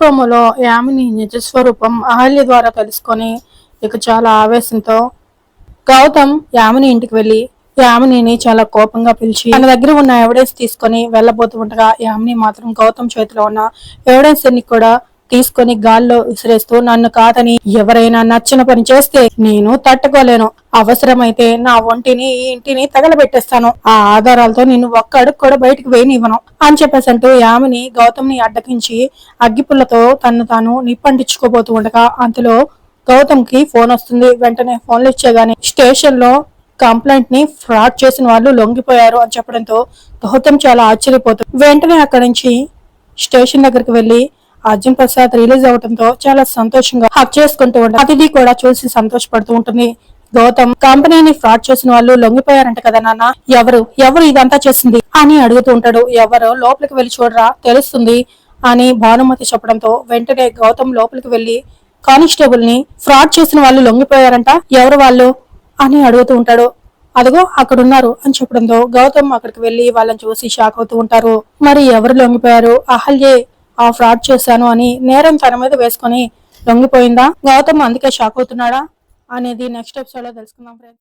ప్రోమోలో యామిని నిజ స్వరూపం అహల్య ద్వారా తెలుసుకొని ఇక చాలా ఆవేశంతో గౌతమ్ యామిని ఇంటికి వెళ్ళి యామినిని చాలా కోపంగా పిలిచి తన దగ్గర ఉన్న ఎవిడెన్స్ తీసుకొని వెళ్ళబోతుండగా యామిని మాత్రం గౌతమ్ చేతిలో ఉన్న ఎవిడెన్స్ అన్ని కూడా తీసుకొని గాల్లో విసిరేస్తూ నన్ను కాదని ఎవరైనా నచ్చిన పని చేస్తే నేను తట్టుకోలేను. అవసరమైతే నా ఒంటిని ఈ ఇంటిని తగలబెట్టేస్తాను. ఆ ఆధారాలతో నిన్ను ఒక్క అడుగు కూడా బయటకు వేయనివ్వను అని చెప్పేసి అంటూ యామిని గౌతమ్ని అడ్డకించి అగ్గిపుల్లతో తను తాను నిప్పంటించుకోబోతూ ఉండగా అంతలో గౌతమ్కి ఫోన్ వస్తుంది. వెంటనే ఫోన్ లిఫ్ట్ స్టేషన్లో కంప్లైంట్ని ఫ్రాడ్ చేసిన వాళ్ళు లొంగిపోయారు అని చెప్పడంతో గౌతమ్ చాలా ఆశ్చర్యపోతుంది వెంటనే అక్కడి నుంచి స్టేషన్ దగ్గరికి వెళ్ళి అర్జున్ ప్రసాద్ రిలీజ్ అవడంతో చాలా సంతోషంగా హక్ చేసుకుంటూ ఉంటారు అతిథి కూడా చూసి సంతోషపడుతూ ఉంటుంది. గౌతమ్ కంపెనీని ఫ్రాడ్ చేసిన వాళ్ళు లొంగిపోయారంట కదా నాన్న. ఎవరు? ఎవరు ఇదంతా చేసింది? అని అడుగుతూ ఉంటాడు. ఎవరు? లోపలికి వెళ్ళి చూడరా? తెలుస్తుంది అని భానుమతి చెప్పడంతో వెంటనే గౌతమ్ లోపలికి వెళ్ళి కానిస్టేబుల్ని ఫ్రాడ్ చేసిన వాళ్ళు లొంగిపోయారంట. ఎవరు వాళ్ళు? అని అడుగుతూ ఉంటాడు. అదిగో అక్కడ ఉన్నారు అని చెప్పడంతో గౌతమ్ అక్కడికి వెళ్ళి వాళ్ళని చూసి షాక్ అవుతూ ఉంటారు. మరి ఎవరు లొంగిపోయారు? అహల్యే! ఫ్రాడ్ చేశాను అని నేరం తన మీద వేసుకొని లొంగిపోయిందా? గౌతమ్ అందుకే షాక్ అవుతున్నాడా? అనేది నెక్స్ట్ ఎపిసోడ్లో తెలుసుకుందాం ఫ్రెండ్స్